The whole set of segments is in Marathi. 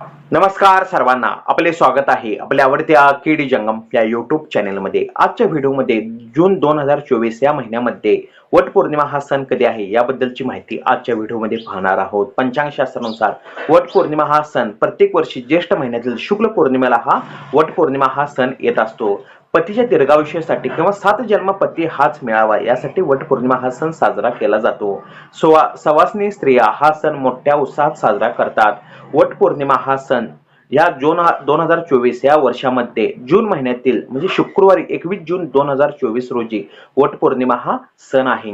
नमस्कार सर्वांना. आपले स्वागत आहे आपल्या आवडत्या केडी जंगम या युट्यूब चॅनलमध्ये आजच्या व्हिडिओमध्ये जून दोन हजार चोवीस या महिन्यामध्ये वटपौर्णिमा हा सण कधी आहे याबद्दलची माहिती आजच्या व्हिडिओमध्ये पाहणार आहोत. पंचांगशास्त्रानुसार वटपौर्णिमा हा सण प्रत्येक वर्षी ज्येष्ठ महिन्यातील शुक्ल पौर्णिमेला हा वटपौर्णिमा हा सण येत असतो. पतीच्या दीर्घायुष्यासाठी किंवा सात जन्म पती हाच मिळावा यासाठी वटपौर्णिमा हा सण साजरा केला जातो. सोवा सवासनी स्त्रिया हा सण मोठ्या उत्साहात साजरा करतात. वटपौर्णिमा हा सण या जून दोन हजार चोवीस या वर्षामध्ये जून महिन्यातील म्हणजे शुक्रवारी एकवीस जून दोन हजार चोवीस रोजी वटपौर्णिमा हा सण आहे.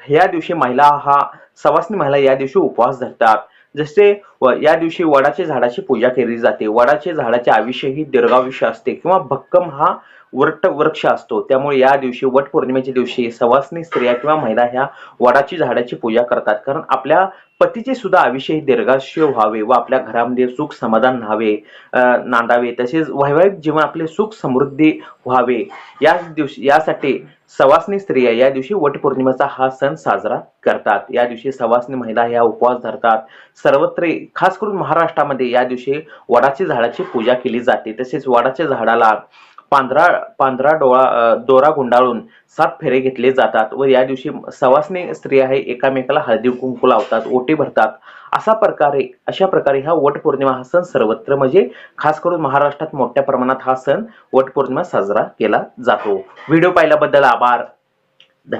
या दिवशी महिला हा सवासनी महिला या दिवशी उपवास धरतात. जसे व- या दिवशी वडाच्या झाडाची पूजा केली जाते. वडाचे झाडाचे आयुष्य ही दीर्घायुष्य असते किंवा भक्कम हा वट वृक्ष असतो. त्यामुळे या दिवशी वट पौर्णिमेच्या दिवशी सवासनी स्त्रिया किंवा महिला ह्या वडाची झाडाची पूजा करतात. कारण आपल्या पतीचे सुद्धा आयुष्य हे दीर्घायुष्य व्हावे व आपल्या घरामध्ये सुख समाधान व्हावे अं, नांदावे. तसेच वैवाहिक जीवन आपले सुख समृद्धी व्हावे. या दिवशी यासाठी सवासनी स्त्रिया या दिवशी वटपौर्णिमेचा हा सण साजरा करतात. या दिवशी सवासनी महिला ह्या उपवास धरतात. सर्वत्र खास करून महाराष्ट्रामध्ये या दिवशी वडाची झाडाची पूजा केली जाते. तसेच वडाच्या झाडाला पांढरा पांढरा डोळा दोरा गुंडाळून सात फेरे घेतले जातात व या दिवशी सवासनी स्त्रिया आहे एकामेकाला हळदी कुंकू लावतात ओटी भरतात. असा प्रकारे अशा प्रकारे हा वटपौर्णिमा हा सण सर्वत्र म्हणजे खास करून महाराष्ट्रात मोठ्या प्रमाणात हा सण वटपौर्णिमा साजरा केला जातो. व्हिडिओ पाहिल्याबद्दल आभार.